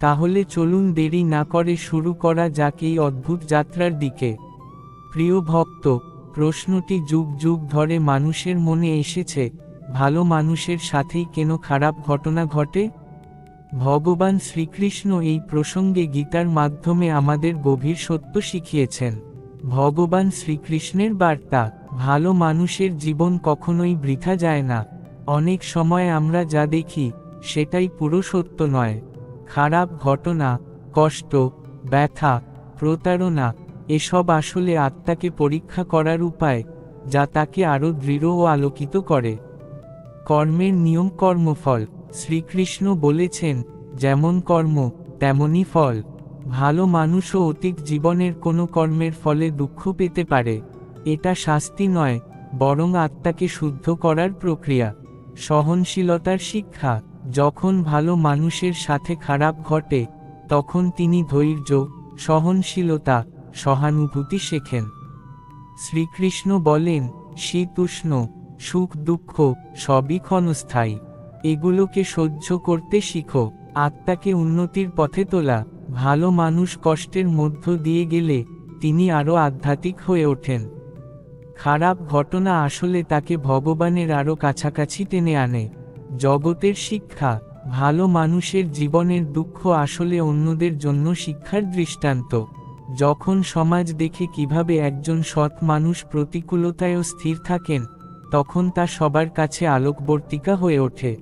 তাহলে চলুন দেরি না করে শুরু করা যাক এই অদ্ভুত যাত্রার দিকে। প্রিয় ভক্ত, প্রশ্নটি যুগ যুগ ধরে মানুষের মনে এসেছে, ভালো মানুষের সাথেই কেন খারাপ ঘটনা ঘটে? ভগবান শ্রীকৃষ্ণ এই প্রসঙ্গে গীতার মাধ্যমে আমাদের গভীর সত্য শিখিয়েছেন। ভগবান শ্রীকৃষ্ণের বার্তা, ভালো মানুষের জীবন কখনোই বৃথা যায় না। অনেক সময় আমরা যা দেখি, সেটাই পুরো সত্য নয়। খারাপ ঘটনা, কষ্ট, ব্যথা, প্রতারণা, এসব আসলে আত্মাকে পরীক্ষা করার উপায়, যা তাকে আরও দৃঢ় ও আলোকিত করে। কর্মের নিয়ম কর্মফল, শ্রীকৃষ্ণ বলেছেন, যেমন কর্ম, তেমনই ফল। ভালো মানুষও অতীত জীবনের কোনো কর্মের ফলে দুঃখ পেতে পারে। এটা শাস্তি নয়, বরং আত্মাকে শুদ্ধ করার প্রক্রিয়া। সহনশীলতার শিক্ষা। যখন ভালো মানুষের সাথে খারাপ ঘটে, তখন তিনি ধৈর্য, সহনশীলতা, সহানুভূতি শেখেন। শ্রীকৃষ্ণ বলেন, শীত উষ্ণ, সুখ দুঃখ, সবই ক্ষণস্থায়ী। এগুলোকে সহ্য করতে শিখো, আত্মাকে উন্নতির পথে তোলা। ভালো মানুষ কষ্টের মধ্য দিয়ে গেলে, তিনি আরও আধ্যাত্মিক হয়ে ওঠেন। খারাপ ঘটনা আসলে তাকে ভগবানের আরও কাছাকাছি টেনে আনে। জগতের শিক্ষা, ভালো মানুষের জীবনের দুঃখ আসলে অন্যদের জন্য শিক্ষার দৃষ্টান্ত। যখন সমাজ দেখে কীভাবে একজন সৎ মানুষ প্রতিকূলতায়ও স্থির থাকেন, তখন তা সবার কাছে আলোকবর্তিকা হয়ে ওঠে।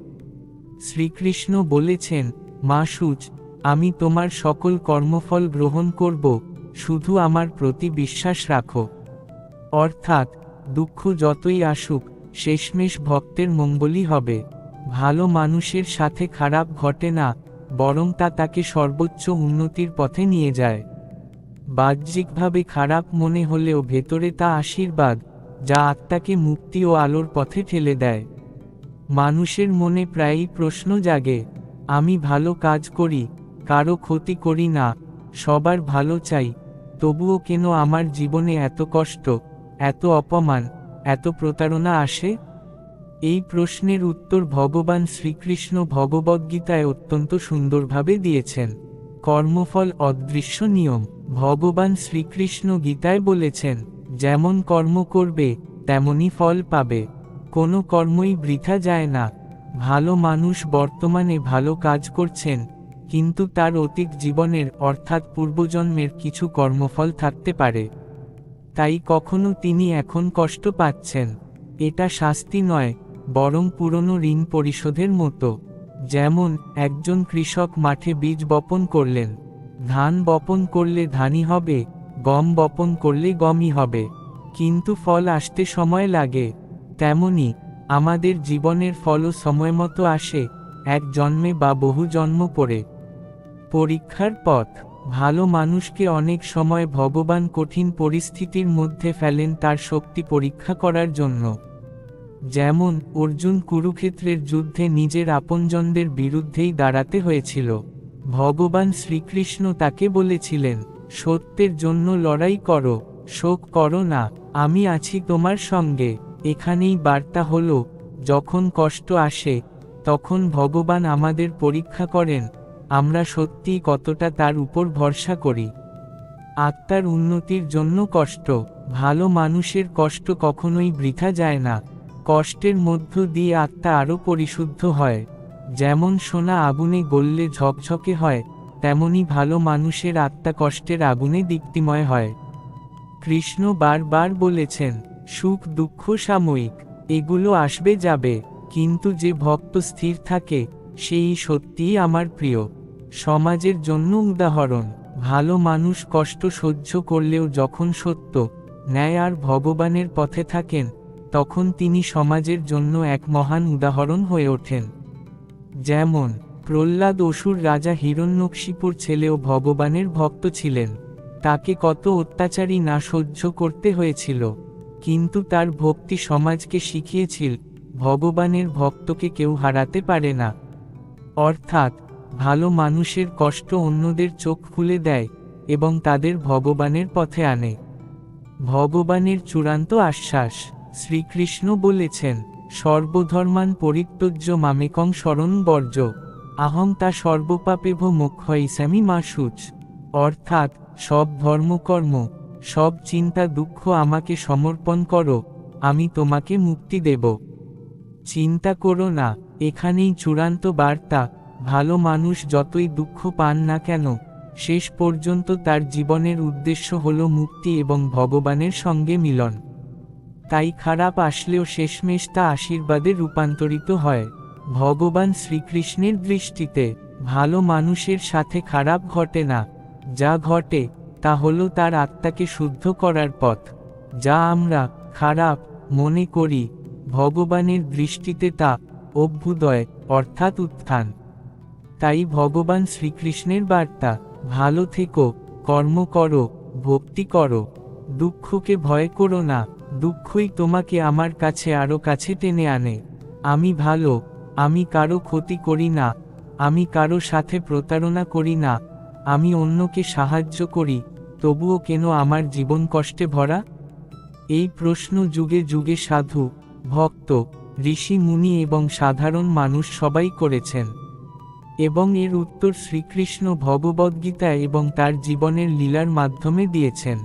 শ্রীকৃষ্ণ বলেছেন, মা সুচ, আমি তোমার সকল কর্মফল গ্রহণ করব, শুধু আমার প্রতি বিশ্বাস রাখো। অর্থাৎ, দুঃখ যতই আসুক, শেষমেশ ভক্তের মঙ্গলই হবে। ভালো মানুষের সাথে খারাপ ঘটে না, বরং তা তাকে সর্বোচ্চ উন্নতির পথে নিয়ে যায়। বাহ্যিকভাবে খারাপ মনে হলেও ভেতরে তা আশীর্বাদ, যা আত্মাকে মুক্তি ও আলোর পথে ঠেলে দেয়। মানুষের মনে প্রায়ই প্রশ্ন জাগে, আমি ভালো কাজ করি, কারও ক্ষতি করি না, সবার ভালো চাই, তবুও কেন আমার জীবনে এত কষ্ট, এত অপমান, এত প্রতারণা আসে? এই প্রশ্নের উত্তর ভগবান শ্রীকৃষ্ণ ভগবদ্গীতায় অত্যন্ত সুন্দরভাবে দিয়েছেন। কর্মফল অদৃশ্য নিয়ম, ভগবান শ্রীকৃষ্ণ গীতায় বলেছেন, যেমন কর্ম করবে তেমনই ফল পাবে। কোনো কর্মই বৃথা যায় না। ভালো মানুষ বর্তমানে ভালো কাজ করছেন, কিন্তু তার অতীত জীবনের অর্থাৎ পূর্বজন্মের কিছু কর্মফল থাকতে পারে। তাই কখনো তিনি এখন কষ্ট পাচ্ছেন। এটা শাস্তি নয় বরং পুরনো ঋণ পরিশোধের মতো। যেমন, একজন কৃষক মাঠে বীজ বপন করলেন। ধান বপন করলে ধানই হবে, গম বপন করলে গমই হবে। কিন্তু ফল আসতে সময় লাগে। তেমনি, আমাদের জীবনের ফলও সময়মতো আসে, এক জন্মে বা বহু জন্ম পড়ে পরীক্ষার পথ। ভালো মানুষকে অনেক সময় ভগবান কঠিন পরিস্থিতির মধ্যে ফেলেন তার শক্তি পরীক্ষা করার জন্য। যেমন অর্জুন কুরুক্ষেত্রের যুদ্ধে নিজের আপনজনদের বিরুদ্ধেই দাঁড়াতে হয়েছিল। ভগবান শ্রীকৃষ্ণ তাকে বলেছিলেন, সত্যের জন্য লড়াই করো, শোক করো না, আমি আছি তোমার সঙ্গে। এখানেই বার্তা হল, যখন কষ্ট আসে, তখন ভগবান আমাদের পরীক্ষা করেন, আমরা সত্যিই কতটা তার উপর ভরসা করি? আত্মার উন্নতির জন্য কষ্ট, ভালো মানুষের কষ্ট কখনোই বৃথা যায় না। কষ্টের মধ্য দিয়ে আত্মা আরও পরিশুদ্ধ হয়। যেমন সোনা আগুনে গললে ঝকঝকে হয়, তেমনি ভালো মানুষের আত্মা কষ্টের আগুনে দীপ্তিময় হয়। কৃষ্ণ বারবার বলেছেন, সুখ, দুঃখ, সাময়িক, এগুলো আসবে যাবে, কিন্তু যে ভক্ত স্থির থাকে, সেই সত্যিই আমার প্রিয়। সমাজের জন্য উদাহরণ, ভালো মানুষ কষ্ট সহ্য করলেও যখন সত্য, ন্যায় আর ভগবানের পথে থাকেন তখন তিনি সমাজের জন্য এক মহান উদাহরণ হয়ে ওঠেন। যেমন, প্রহ্লাদ অসুর রাজা হিরণ্যকশিপুর ছেলেও ভগবানের ভক্ত ছিলেন। তাকে কত অত্যাচারী না সহ্য করতে হয়েছিল। কিন্তু তার ভক্তি সমাজকে শিখিয়েছিল, ভগবানের ভক্তকে কেউ হারাতে পারে না। অর্থাৎ, ভালো মানুষের কষ্ট অন্যদের চোখ খুলে দেয় এবং তাদের ভগবানের পথে আনে। ভগবানের চূড়ান্ত আশ্বাস। শ্রীকৃষ্ণ বলেছেন, সর্বধর্মান পরিত্যজ্য মামেকং শরণ বর্জ আহং তা সর্বপাপেভ মোক্ষয়িসামি মাসুচ অর্থাৎ, সব ধর্মকর্ম, সব চিন্তা দুঃখ আমাকে সমর্পণ করো, আমি তোমাকে মুক্তি দেব। চিন্তা করো না, এখানেই চূড়ান্ত বার্তা, ভালো মানুষ যতই দুঃখ পান না কেন, শেষ পর্যন্ত তার জীবনের উদ্দেশ্য হল মুক্তি এবং ভগবানের সঙ্গে মিলন। তাই খারাপ আসলেও শেষমেশ তা আশীর্বাদে রূপান্তরিত হয়। ভগবান শ্রীকৃষ্ণের দৃষ্টিতে ভালো মানুষের সাথে খারাপ ঘটে না। যা ঘটে, তা হলো তার আত্মাকে শুদ্ধ করার পথ। যা আমরা খারাপ মনে করি, ভগবানের দৃষ্টিতে তা অভ্যুদয়, অর্থাৎ উত্থান। তাই ভগবান শ্রীকৃষ্ণের বার্তা, ভালো থেকো, কর্ম করো, ভক্তি করো, দুঃখকে ভয় করো না। দুঃখই তোমাকে আমার কাছে আরও কাছে টেনে আনে। আমি ভালো, আমি কারও ক্ষতি করি না, আমি কারও সাথে প্রতারণা করি না, আমি অন্যকে সাহায্য করি, তবুও কেন আমার জীবন কষ্টে ভরা? এই প্রশ্ন যুগে যুগে সাধু, ভক্ত, ঋষি মুনি এবং সাধারণ মানুষ সবাই করেছেন। এবং এর উত্তর শ্রীকৃষ্ণ ভগবদ্গীতা এবং তার জীবনের লীলার মাধ্যমে দিয়েছেন।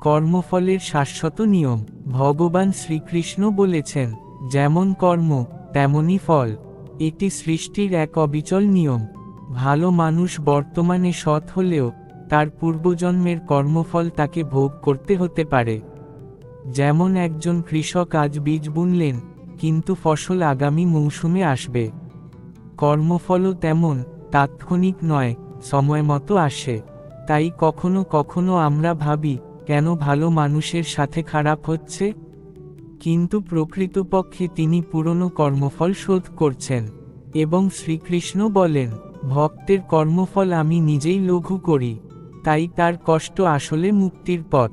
কর্মফলের শাশ্বত নিয়ম। ভগবান শ্রীকৃষ্ণ বলেছেন, যেমন কর্ম তেমনই ফল। এটি সৃষ্টির এক অবিচল নিয়ম। ভালো মানুষ বর্তমানে সৎ হলেও তার পূর্বজন্মের কর্মফল তাকে ভোগ করতে হতে পারে। যেমন একজন কৃষক আজ বীজ বুনলেন, কিন্তু ফসল আগামী মৌসুমে আসবে। কর্মফলও তেমন, তাৎক্ষণিক নয় সময় মতো আসে। তাই কখনো কখনো আমরা ভাবি কেন ভালো মানুষের সাথে খারাপ হচ্ছে? কিন্তু প্রকৃতপক্ষে তিনি পুরনো কর্মফল শোধ করছেন। এবং শ্রীকৃষ্ণ বলেন, ভক্তের কর্মফল আমি নিজেই লঘু করি, তাই তার কষ্ট আসলে মুক্তির পথ।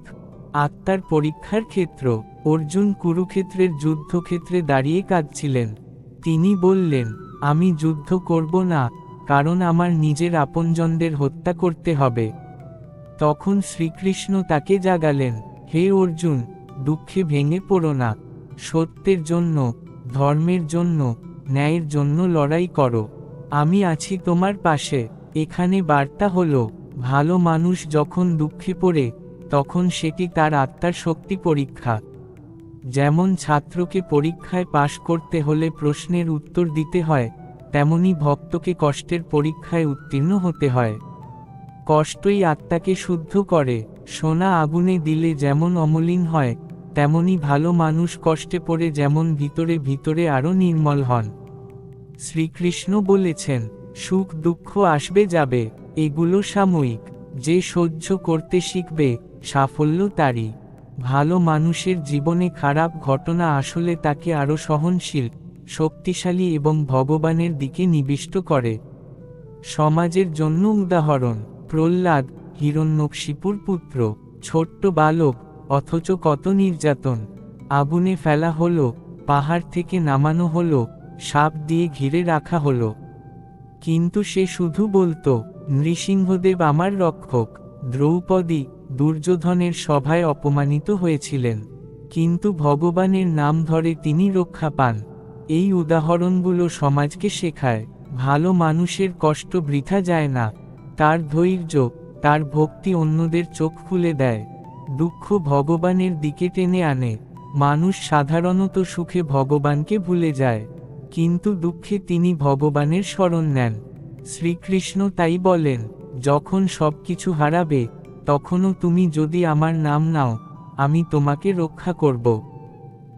আত্মার পরীক্ষার ক্ষেত্র, অর্জুন কুরুক্ষেত্রের যুদ্ধক্ষেত্রে দাঁড়িয়ে কাঁদছিলেন। তিনি বললেন, আমি যুদ্ধ করব না, কারণ আমার নিজের আপনজনদের হত্যা করতে হবে। তখন শ্রীকৃষ্ণ তাকে জাগালেন, হে অর্জুন, দুঃখে ভেঙে পড়ো না। সত্যের জন্য, ধর্মের জন্য, ন্যায়ের জন্য লড়াই করো। আমি আছি তোমার পাশে। এখানে বার্তা হলো, ভালো মানুষ যখন দুঃখে পড়ে, তখন সেটি তার আত্মার শক্তি পরীক্ষা। যেমন ছাত্রকে পরীক্ষায় পাশ করতে হলে প্রশ্নের উত্তর দিতে হয়, তেমনি ভক্তকে কষ্টের পরীক্ষায় উত্তীর্ণ হতে হয়। কষ্টই আত্মাকে শুদ্ধ করে, সোনা আগুনে দিলে যেমন অমলিন হয়, তেমনি ভালো মানুষ কষ্টে পড়ে যেমন ভিতরে ভিতরে আরও নির্মল হন। শ্রীকৃষ্ণ বলেছেন, সুখ দুঃখ আসবে যাবে, এগুলো সাময়িক, যে সহ্য করতে শিখবে, সাফল্য তারই। ভালো মানুষের জীবনে খারাপ ঘটনা আসলে তাকে আরও সহনশীল, শক্তিশালী এবং ভগবানের দিকে নিবিষ্ট করে। সমাজের জন্য উদাহরণ প্রহ্লাদ হিরণ্যকশিপুর পুত্র, ছোট্ট বালক, অথচ কত নির্যাতন। আগুনে ফেলা হলো, পাহাড় থেকে নামানো হলো, সাপ দিয়ে ঘিরে রাখা হলো। কিন্তু সে শুধু বলতো, নৃসিংহদেব আমার রক্ষক, দ্রৌপদী দুর্যোধনের সভায় অপমানিত হয়েছিলেন। কিন্তু ভগবানের নাম ধরে তিনি রক্ষা পান। এই উদাহরণগুলো সমাজকে শেখায়, ভালো মানুষের কষ্ট বৃথা যায় না। তার ধৈর্য, তার ভক্তি অন্যদের চোখ খুলে দেয়। দুঃখ ভগবানের দিকে টেনে আনে। মানুষ সাধারণত সুখে ভগবানকে ভুলে যায়। কিন্তু দুঃখে তিনি ভগবানের স্মরণ নেন। শ্রীকৃষ্ণ তাই বলেন, যখন সব কিছু হারাবে, তখনও তুমি যদি আমার নাম নাও, আমি তোমাকে রক্ষা করব।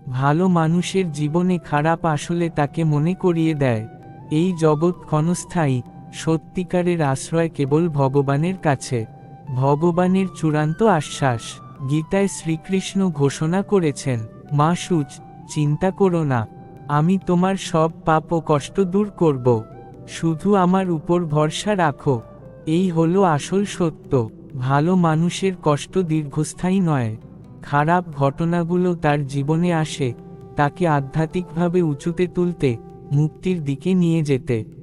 ভালো মানুষের জীবনে খারাপ আসলে তাকে মনে করিয়ে দেয়। এই জগৎ ক্ষণস্থায়ী সত্যিকারের আশ্রয় কেবল ভগবানের কাছে। ভগবানের চূড়ান্ত আশ্বাস, গীতায় শ্রীকৃষ্ণ ঘোষণা করেছেন, মা সুচ, চিন্তা করো না, আমি তোমার সব পাপ ও কষ্ট দূর করব, শুধু আমার উপর ভরসা রাখো। এই হলো আসল সত্য, ভালো মানুষের কষ্ট দীর্ঘস্থায়ী নয়। খারাপ ঘটনাগুলো তার জীবনে আসে, তাকে আধ্যাত্মিকভাবে উঁচুতে তুলতে, মুক্তির দিকে নিয়ে যেতে।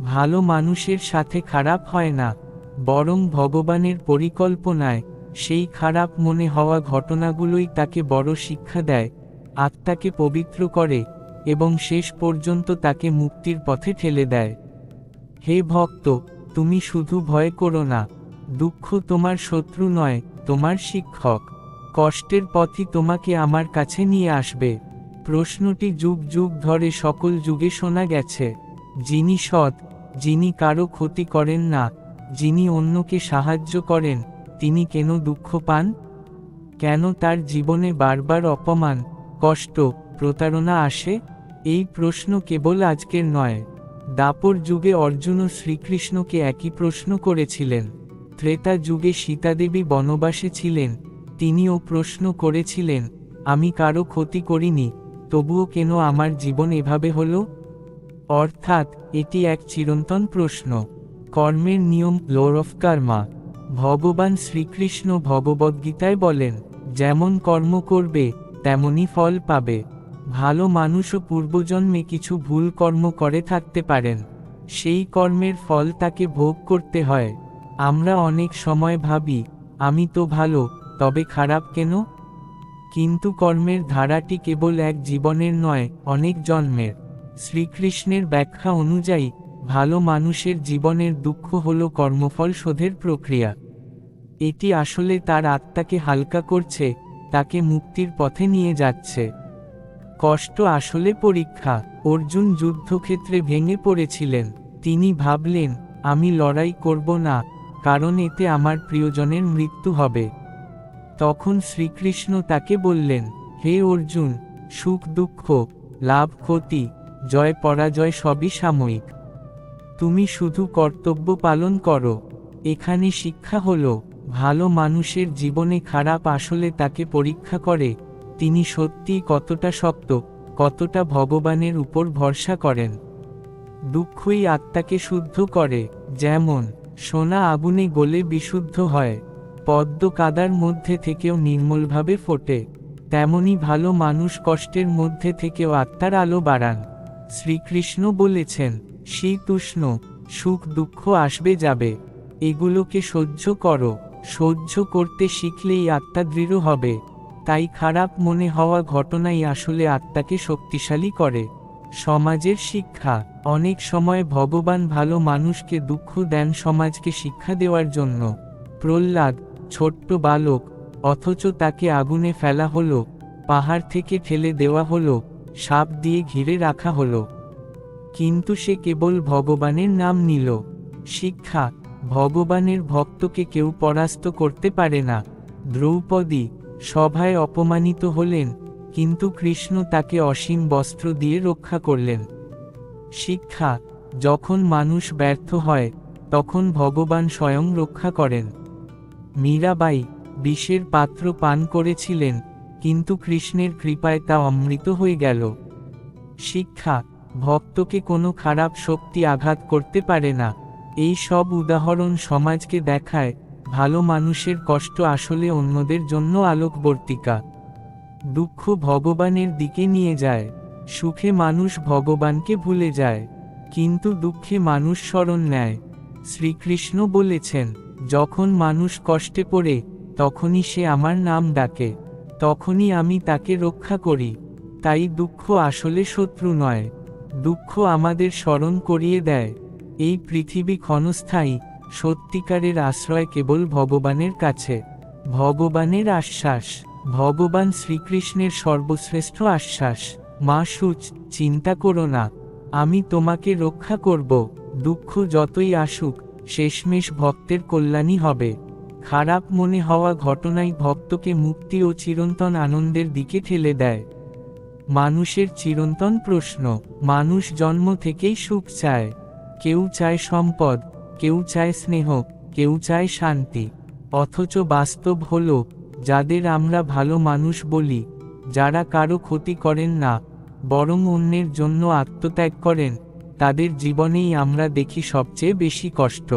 ভালো মানুষের সাথে খারাপ হয় না, বরং ভগবানের পরিকল্পনায়, সেই খারাপ মনে হওয়া ঘটনাগুলোই তাকে বড় শিক্ষা দেয়, আত্মাকে পবিত্র করে, এবং শেষ পর্যন্ত তাকে মুক্তির পথে ঠেলে দেয়। হে ভক্ত, তুমি শুধু ভয় করো না, দুঃখ তোমার শত্রু নয়, তোমার শিক্ষক, কষ্টের পথই তোমাকে আমার কাছে নিয়ে আসবে। প্রশ্নটি যুগ যুগ ধরে সকল যুগে শোনা গেছে, যিনি সৎ যিনি কারও ক্ষতি করেন না, যিনি অন্যকে সাহায্য করেন, তিনি কেন দুঃখ পান? কেন তার জীবনে বারবার অপমান, কষ্ট, প্রতারণা আসে? এই প্রশ্ন কেবল আজকের নয়। দাপর যুগে অর্জুন ও শ্রীকৃষ্ণকে একই প্রশ্ন করেছিলেন। ত্রেতা যুগে সীতাদেবী বনবাসে ছিলেন। তিনিও প্রশ্ন করেছিলেন, আমি কারও ক্ষতি করিনি, তবুও কেন আমার জীবন এভাবে হলো? অর্থাৎ, এটি এক চিরন্তন প্রশ্ন। কর্মের নিয়ম লোর অফ কার্মা ভগবান শ্রীকৃষ্ণ ভগবদ্গীতায় বলেন, যেমন কর্ম করবে তেমনই ফল পাবে। ভালো মানুষও পূর্বজন্মে কিছু ভুল কর্ম করে থাকতে পারেন। সেই কর্মের ফল তাকে ভোগ করতে হয়। আমরা অনেক সময় ভাবি, আমি তো ভালো, তবে খারাপ কেন? কিন্তু কর্মের ধারাটি কেবল এক জীবনের নয়, অনেক জন্মের। শ্রীকৃষ্ণের ব্যাখ্যা অনুযায়ী, ভালো মানুষের জীবনের দুঃখ হল কর্মফল শোধের প্রক্রিয়া। এটি আসলে তার আত্মাকে হালকা করছে, তাকে মুক্তির পথে নিয়ে যাচ্ছে। কষ্ট আসলে পরীক্ষা। অর্জুন যুদ্ধক্ষেত্রে ভেঙে পড়েছিলেন। তিনি ভাবলেন, আমি লড়াই করব না, কারণ এতে আমার প্রিয়জনের মৃত্যু হবে। তখন শ্রীকৃষ্ণ তাকে বললেন, হে অর্জুন, সুখ দুঃখ, লাভ ক্ষতি জয় পরাজয় সবই সাময়িক। তুমি শুধু কর্তব্য পালন করো। এখানে শিক্ষা হলো, ভালো মানুষের জীবনে খারাপ আসলে তাকে পরীক্ষা করে। তিনি সত্যিই কতটা শক্ত, কতটা ভগবানের উপর ভরসা করেন। দুঃখই আত্মাকে শুদ্ধ করে, যেমন, সোনা আগুনে গলে বিশুদ্ধ হয়। পদ্ম কাদার মধ্যে থেকেও নির্মলভাবে ফোটে। তেমনি ভালো মানুষ কষ্টের মধ্যে থেকেও আত্মার আলো বাড়ান। শ্রীকৃষ্ণ বলেছেন শীত উষ্ণ সুখ দুঃখ আসবে যাবে। এগুলোকে সহ্য করো। সহ্য করতে শিখলেই আত্মা দৃঢ় হবে। তাই খারাপ মনে হওয়া ঘটনাই আসলে আত্মাকে শক্তিশালী করে। সমাজের শিক্ষা, অনেক সময় ভগবান ভালো মানুষকে দুঃখ দেন সমাজকে শিক্ষা দেওয়ার জন্য। প্রহ্লাদ, ছোট্ট বালক, অথচ তাকে আগুনে ফেলা হলো, পাহাড় থেকে ঠেলে দেওয়া হলো। সাপ দিয়ে ঘিরে রাখা হলো। কিন্তু সে কেবল ভগবানের নাম নিল। শিক্ষা, ভগবানের ভক্তকে কেউ পরাস্ত করতে পারে না। দ্রৌপদী সভায় অপমানিত হলেন, কিন্তু কৃষ্ণ তাকে অসীম বস্ত্র দিয়ে রক্ষা করলেন। শিক্ষা, যখন মানুষ ব্যর্থ হয়, তখন ভগবান স্বয়ং রক্ষা করেন। মীরাবাই বিষের পাত্র পান করেছিলেন। কিন্তু কৃষ্ণের কৃপায় তা অমৃত হয়ে গেল। শিক্ষা, ভক্তকে কোনো খারাপ শক্তি আঘাত করতে পারে না। এই সব উদাহরণ সমাজকে দেখায়, ভালো মানুষের কষ্ট আসলে অন্যদের জন্য আলোকবর্তিকা। দুঃখ ভগবানের দিকে নিয়ে যায়, সুখে মানুষ ভগবানকে ভুলে যায়, কিন্তু দুঃখে মানুষ স্মরণ নেয়। শ্রীকৃষ্ণ বলেছেন, যখন মানুষ কষ্টে পড়ে, তখনই সে আমার নাম ডাকে। তখনই আমি তাকে রক্ষা করি। তাই দুঃখ আসলে শত্রু নয়। দুঃখ আমাদের স্মরণ করিয়ে দেয়। এই পৃথিবী ক্ষণস্থায়ী, সত্যিকারের আশ্রয় কেবল ভগবানের কাছে। ভগবানের আশ্বাস, ভগবান শ্রীকৃষ্ণের সর্বশ্রেষ্ঠ আশ্বাস। মা সুচ, চিন্তা করো না। আমি তোমাকে রক্ষা করব। দুঃখ যতই আসুক, শেষমেশ ভক্তের কল্যাণই হবে। খারাপ মনে হওয়া ঘটনাই ভক্তকে মুক্তি ও চিরন্তন আনন্দের দিকে ঠেলে দেয়। মানুষের চিরন্তন প্রশ্ন, মানুষ জন্ম থেকেই সুখ চায়। কেউ চায় সম্পদ, কেউ চায় স্নেহ, কেউ চায় শান্তি। অথচ বাস্তব হল, যাদের আমরা ভালো মানুষ বলি, যারা কারও ক্ষতি করেন না, বরং অন্যের জন্য আত্মত্যাগ করেন, তাদের জীবনেই আমরা দেখি সবচেয়ে বেশি কষ্ট।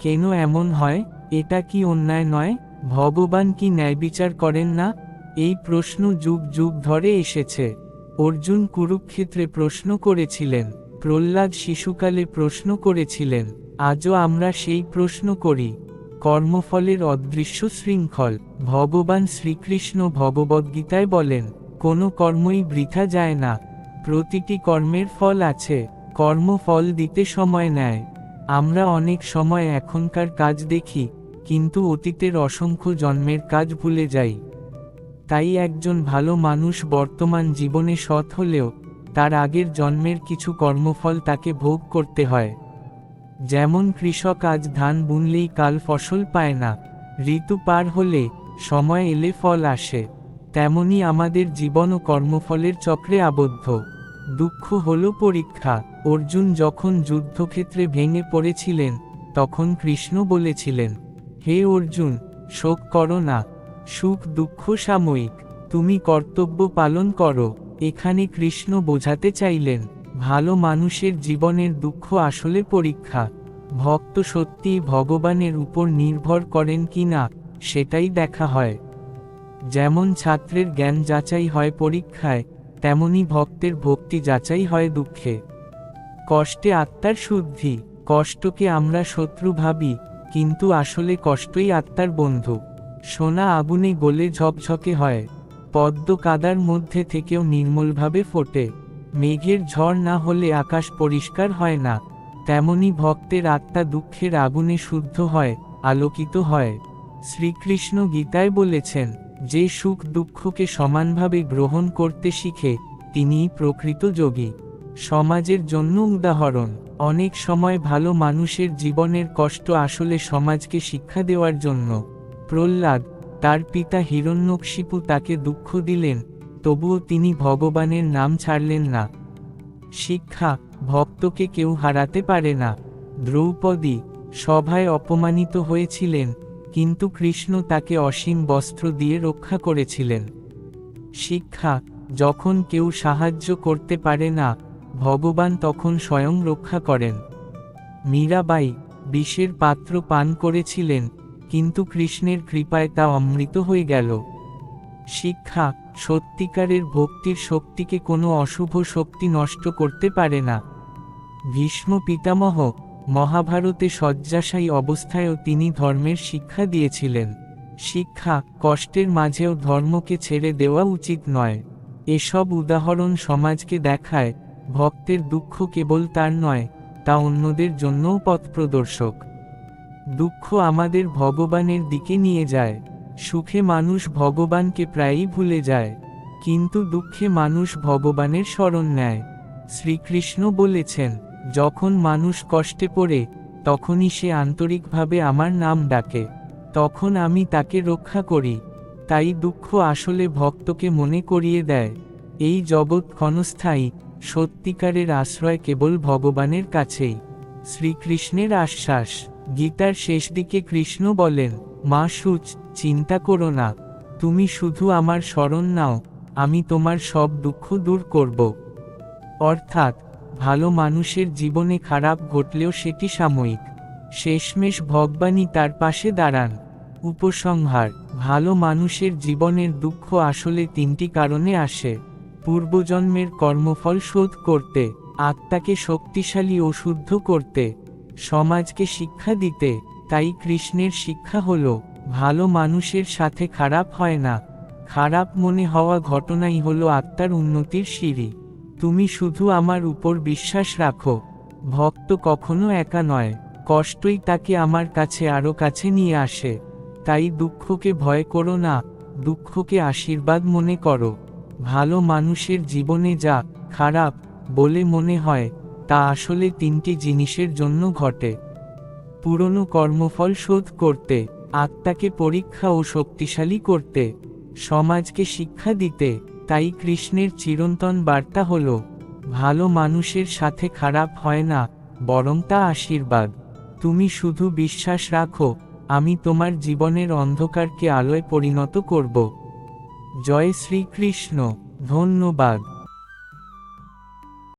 কেন এমন হয়? এটা কি অন্যায় নয়? ভগবান কি ন্যায় বিচার করেন না? এই প্রশ্ন যুগ যুগ ধরে এসেছে। অর্জুন কুরুক্ষেত্রে প্রশ্ন করেছিলেন, প্রহ্লাদ শিশুকালে প্রশ্ন করেছিলেন, আজও আমরা সেই প্রশ্ন করি। কর্মফলের অদৃশ্য শৃঙ্খল, ভগবান শ্রীকৃষ্ণ ভগবদ্গীতায় বলেন, কোনো কর্মই বৃথা যায় না। প্রতিটি কর্মের ফল আছে, কর্মফল দিতে সময় নেয়। আমরা অনেক সময় এখনকার কাজ দেখি কিন্তু অতীতের অসংখ্য জন্মের কাজ ভুলে যাই। তাই একজন ভালো মানুষ বর্তমান জীবনে সৎ হলেও তার আগের জন্মের কিছু কর্মফল তাকে ভোগ করতে হয়। যেমন কৃষক আজ ধান বুনলেই কাল ফসল পায় না, ঋতু পার হলে সময় এলে ফল আসে। তেমনি আমাদের জীবন ও কর্মফলের চক্রে আবদ্ধ। দুঃখ হল পরীক্ষা। অর্জুন যখন যুদ্ধক্ষেত্রে ভেঙে পড়েছিলেন, তখন কৃষ্ণ বলেছিলেন হে অর্জুন, শোক করো না। সুখ দুঃখ সাময়িক, তুমি কর্তব্য পালন করো। এখানে কৃষ্ণ বোঝাতে চাইলেন, ভালো মানুষের জীবনের দুঃখ আসলে পরীক্ষা। ভক্ত সত্যি ভগবানের উপর নির্ভর করেন কি না, সেটাই দেখা হয়। যেমন ছাত্রের জ্ঞান যাচাই হয় পরীক্ষায়, তেমনি ভক্তের ভক্তি যাচাই হয় দুঃখে। কষ্টে আত্মার শুদ্ধি, কষ্টকে আমরা শত্রু ভাবি কিন্তু আসলে কষ্টই আত্মার বন্ধু। সোনা আগুনে গলে ঝকঝকে হয়। পদ্ম কাদার মধ্যে থেকেও নির্মলভাবে ফোটে। মেঘের ঝড় না হলে আকাশ পরিষ্কার হয় না। তেমনি ভক্তের আত্মা দুঃখের আগুনে শুদ্ধ হয়, আলোকিত হয়। শ্রীকৃষ্ণ গীতায় বলেছেন, যে সুখ দুঃখকে সমানভাবে গ্রহণ করতে শিখে, তিনিই প্রকৃত যোগী। সমাজের জন্য উদাহরণ অনেক সময় ভালো মানুষের জীবনের কষ্ট আসলে সমাজকে শিক্ষা দেওয়ার জন্য। প্রহ্লাদ, তার পিতা হিরণ্যকশিপু তাকে দুঃখ দিলেন, তবুও তিনি ভগবানের নাম ছাড়লেন না। শিক্ষা, ভক্তকে কেউ হারাতে পারে না। দ্রৌপদী, সভায় অপমানিত হয়েছিলেন, কিন্তু কৃষ্ণ তাকে অসীম বস্ত্র দিয়ে রক্ষা করেছিলেন। শিক্ষা, যখন কেউ সাহায্য করতে পারে না ভগবান তখন স্বয়ং রক্ষা করেন। মীরাবাই বিষের পাত্র পান করেছিলেন, কিন্তু কৃষ্ণের কৃপায় তা অমৃত হয়ে গেল। শিক্ষা সত্যিকারের ভক্তির শক্তিকে কোনো অশুভ শক্তি নষ্ট করতে পারে না। ভীষ্ম পিতামহ মহাভারতে শয্যাশায়ী অবস্থায়ও তিনি ধর্মের শিক্ষা দিয়েছিলেন। শিক্ষা কষ্টের মাঝেও ধর্মকে ছেড়ে দেওয়া উচিত নয়। এসব উদাহরণ সমাজকে দেখায় ভক্তের দুঃখ কেবল তার নয়, তা অন্যদের জন্যও পথপ্রদর্শক। দুঃখ আমাদের ভগবানের দিকে নিয়ে যায়। সুখে মানুষ ভগবানকে প্রায়ই ভুলে যায়, কিন্তু দুঃখে মানুষ ভগবানের স্মরণ নেয়। শ্রীকৃষ্ণ বলেছেন, যখন মানুষ কষ্টে পড়ে, তখনই সে আন্তরিকভাবে আমার নাম ডাকে। তখন আমি তাকে রক্ষা করি। তাই দুঃখ আসলে ভক্তকে মনে করিয়ে দেয়। এই জগৎ ক্ষণস্থায়ী সত্যিকারের আশ্রয় কেবল ভগবানের কাছেই। শ্রীকৃষ্ণের আশ্বাস, গীতার শেষ দিকে কৃষ্ণ বলেন, মা সুচ, চিন্তা করো না। তুমি শুধু আমার স্মরণ নাও, আমি তোমার সব দুঃখ দূর করব। অর্থাৎ, ভালো মানুষের জীবনে খারাপ ঘটলেও সেটি সাময়িক। শেষমেশ ভগবানই তার পাশে দাঁড়ান। উপসংহার, ভালো মানুষের জীবনের দুঃখ আসলে তিনটি কারণে আসে। পূর্বজন্মের কর্মফল শোধ করতে, আত্মাকে শক্তিশালী ও শুদ্ধ করতে, সমাজকে শিক্ষা দিতে, তাই কৃষ্ণের শিক্ষা হল, ভালো মানুষের সাথে খারাপ হয় না। খারাপ মনে হওয়া ঘটনাই হলো আত্মার উন্নতির সিঁড়ি। তুমি শুধু আমার উপর বিশ্বাস রাখো। ভক্ত কখনো একা নয়, কষ্টই তাকে আমার কাছে আরও কাছে নিয়ে আসে। তাই দুঃখকে ভয় করো না, দুঃখকে আশীর্বাদ মনে করো। ভালো মানুষের জীবনে যা খারাপ বলে মনে হয়, তা আসলে তিনটি জিনিসের জন্য ঘটে। পুরনো কর্মফল শোধ করতে, আত্মাকে পরীক্ষা ও শক্তিশালী করতে, সমাজকে শিক্ষা দিতে, তাই কৃষ্ণের চিরন্তন বার্তা হল, ভালো মানুষের সাথে খারাপ হয় না, বরং তা আশীর্বাদ। তুমি শুধু বিশ্বাস রাখো, আমি তোমার জীবনের অন্ধকারকে আলোয় পরিণত করব। জয় শ্রীকৃষ্ণ ধন্যবাদ।